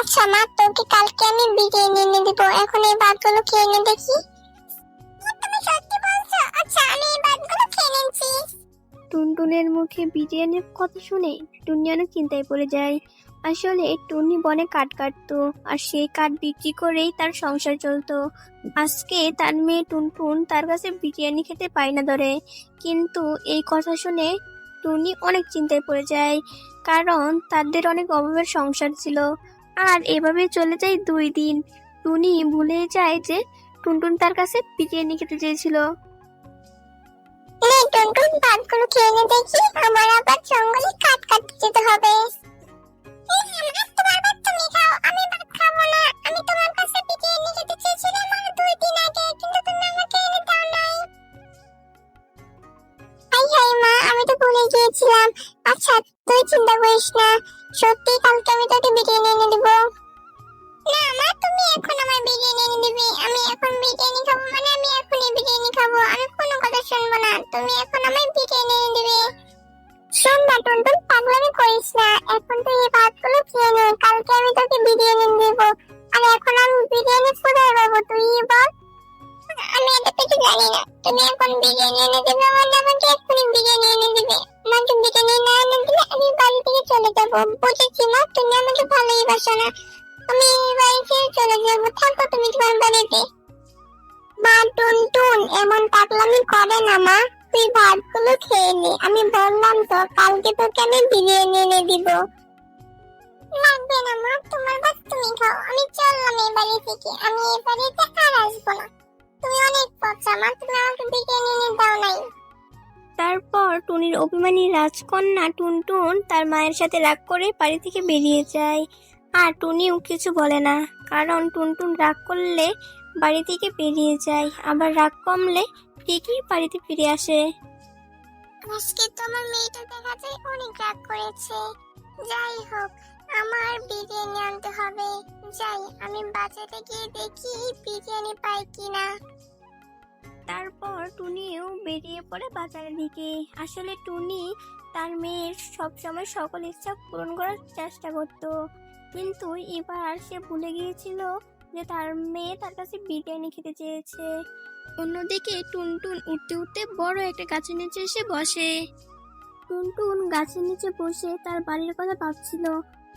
আচ্ছা মা? তোকে কালকে আমি বিরিয়ানি এনে দিব। এখন এই ভাতগুলো খেয়ে নে দেখি। তুমি সত্যি বলছো? আচ্ছা আমি এই ভাতগুলো খেয়ে নিচ্ছি। টুনটুনের মুখে বিরিয়ানির কথা শুনে টুনি অনেক চিন্তায় পড়ে যায়। আসলে টুনি বনে কাঠ কাটতো, আর সেই কাঠ বিক্রি করেই তার সংসার চলতো। আজকে তার মেয়ে টুনটুন তার কাছে বিরিয়ানি খেতে পায় না ধরে। কিন্তু এই কথা শুনে টুনি অনেক চিন্তায় পড়ে যায়, কারণ তাদের অনেক অভাবের সংসার ছিল। আর এভাবে চলে যায় দুই দিন। টুনি ভুলে যায় যে টুনটুন তার কাছে বিরিয়ানি খেতে চেয়েছিল। টুনটুন ভাতগুলো খেয়ে নে দেখি, আমার আবার জঙ্গলে গিয়েছিলাম। আচ্ছা তুই চিন্তা করিস না। সত্যি কালকে আমি তোকে বিরিয়ানি এনে দিব। না তুমি এখন আমার বিরিয়ানি এনে দিবে। আমি এখন বিরিয়ানি খাব মানে আমি এখনই বিরিয়ানি খাব। আমি কোনো কথা শুনব না। তুমি এখন আমার বিরিয়ানি এনে শোন না, টুনটুন, পাগলামি করিস না। এখন তুই এই খেয়ে নে। কালকে আমি তোকে বিরিয়ানি এনে দেবো। আর এখন আমি বিরিয়ানি কোথায় পাবো তুই বল? আমি এটা কিছু জানি না। তুমি এখন বিরিয়ানি এনে দেবে আমার থেকে চলে বুঝেছি তুমি আমাকে ভালোই বাসো না। আমি এই চলে যাব। থাকো তুমি তোমার বাড়িতে। মা, টুনটুন, এমন পাগলামি করে না, মা। তুই ভাতগুলো খেয়ে নে। আমি বললাম তো, কালকে তোকে আমি বিরিয়ানি এনে দিব। লাগবে না, মা। তোমার ভাত তুমি খাও। আমি চললাম এই বাড়ি থেকে। আমি এই বাড়িতে আর আসব না। তুমি অনেক পচা, মা। তুমি আমাকে বিরিয়ানি এনে দাও নাই। তারপর টুনির অভিমানী রাজকন্যা টুনটুন তার মায়ের সাথে রাগ করে বাড়ি থেকে বেরিয়ে যায়। আর টুনিও কিছু বলে না, কারণ টুনটুন রাগ করলে বাড়ি থেকে বেরিয়ে যায়, আবার রাগ কমলে ঠিকই বাড়িতে ফিরে আসে। আজকে তোমার মেয়েটা দেখা যায় অনেক রাগ করেছে। যাই হোক, আমার বিরিয়ানি আনতে হবে। যাই, আমি বাজারে গিয়ে দেখি বিরিয়ানি পাই কিনা। তারপর টুনিও বেরিয়ে পড়ে বাজারের দিকে। আসলে টুনি তার মেয়ের সবসময় সকল ইচ্ছা পূরণ করার চেষ্টা করত। কিন্তু এবার সে ভুলে গিয়েছিল যে তার মেয়ে তার কাছে বিরিয়ানি খেতে চেয়েছে। অন্যদিকে টুনটুন উঠতে উঠতে বড় একটা গাছের নিচে এসে বসে। টুনটুন গাছের নিচে বসে তার বাড়ির কথা ভাবছিল।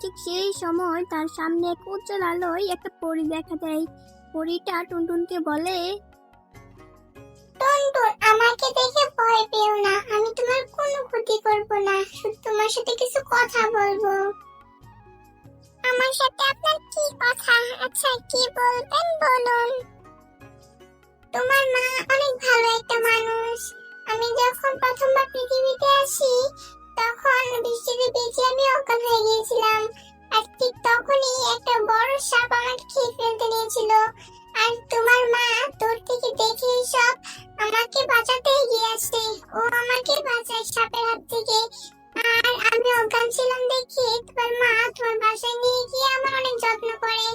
ঠিক সেই সময় তার সামনে এক উজ্জ্বল আলোয় একটা পরী দেখা দেয়। পরীটা টুনটুনকে বলে টুনটুন আমাকে দেখে ভয় পেও না। আমি তোমার কোনো ক্ষতি করব না। শুধু তোমার সাথে কিছু কথা বলব। আমার সাথে আপনার কি কথা? আচ্ছা কি বলবেন বলুন। তোমার মা অনেক ভালো একটা মানুষ। আমি যখন প্রথমবার পৃথিবীতে আসি, তখন বৃষ্টিতে বেঁচে আমি অজ্ঞান হয়ে গিয়েছিলাম। আর ঠিক তখনই একটা বড় সাপ আমাকে খেয়ে ফেলতে নিয়েছিল। আর তোমার মা তোর থেকে দেখে সব আমাকে বাঁচাতে এগিয়ে আসে ও আমাকে বাঁচায় সাপের হাত থেকে। আর আমি অজ্ঞান ছিলাম দেখে তোমার মা তোমার বাসায় নিয়ে গিয়ে আমার অনেক যত্ন করে।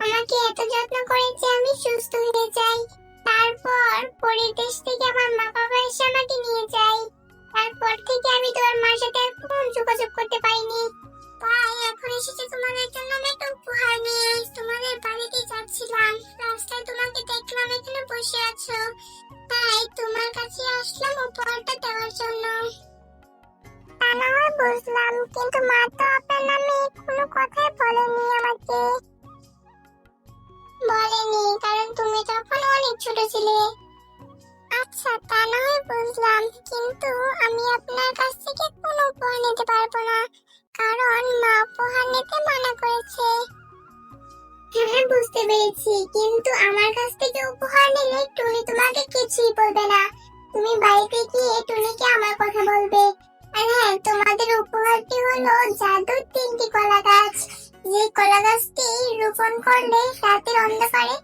আমাকে এত যত্ন করে যে আমি সুস্থ হয়ে যাই। তারপর পরের দেশ থেকে মা তো আপনার নামে কোনো কথাই বলেনি আমাকে। বলেনি, কারণ তুমি তখন অনেক ছোট ছিলে। আচ্ছা তা না হয় বুঝলাম, কিন্তু আমি আপনার কাছ থেকে কোনো উপহার নিতে পারব না, কারণ মা উপহার নিতে মানা করেছে। হ্যাঁ বুঝতে পেরেছি, কিন্তু আমার কাছ থেকে উপহার নিলে টুনি তোমাকে কিছুই বলবে না। তুমি বাড়িতে গিয়ে টুনিকে আমার কথা বলবে। আর হ্যাঁ তোমাদের উপহারটি হলো জাদুর তিনটি কলা গাছ যে কলা গাছটি রোপণ করলে রাতের অন্ধকারে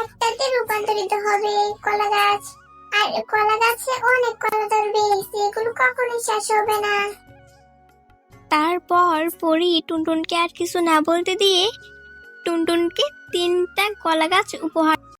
একটাতে রূপান্তরিত হবে কলা গাছ আর কলা গাছে অনেক কলা ধরবে সেগুলো কখনোই শেষ হবে না। তারপর পরি টুনটুনকে আর কিছু না বলতে দিয়ে টুনটুনকে তিনটা কলা গাছ উপহার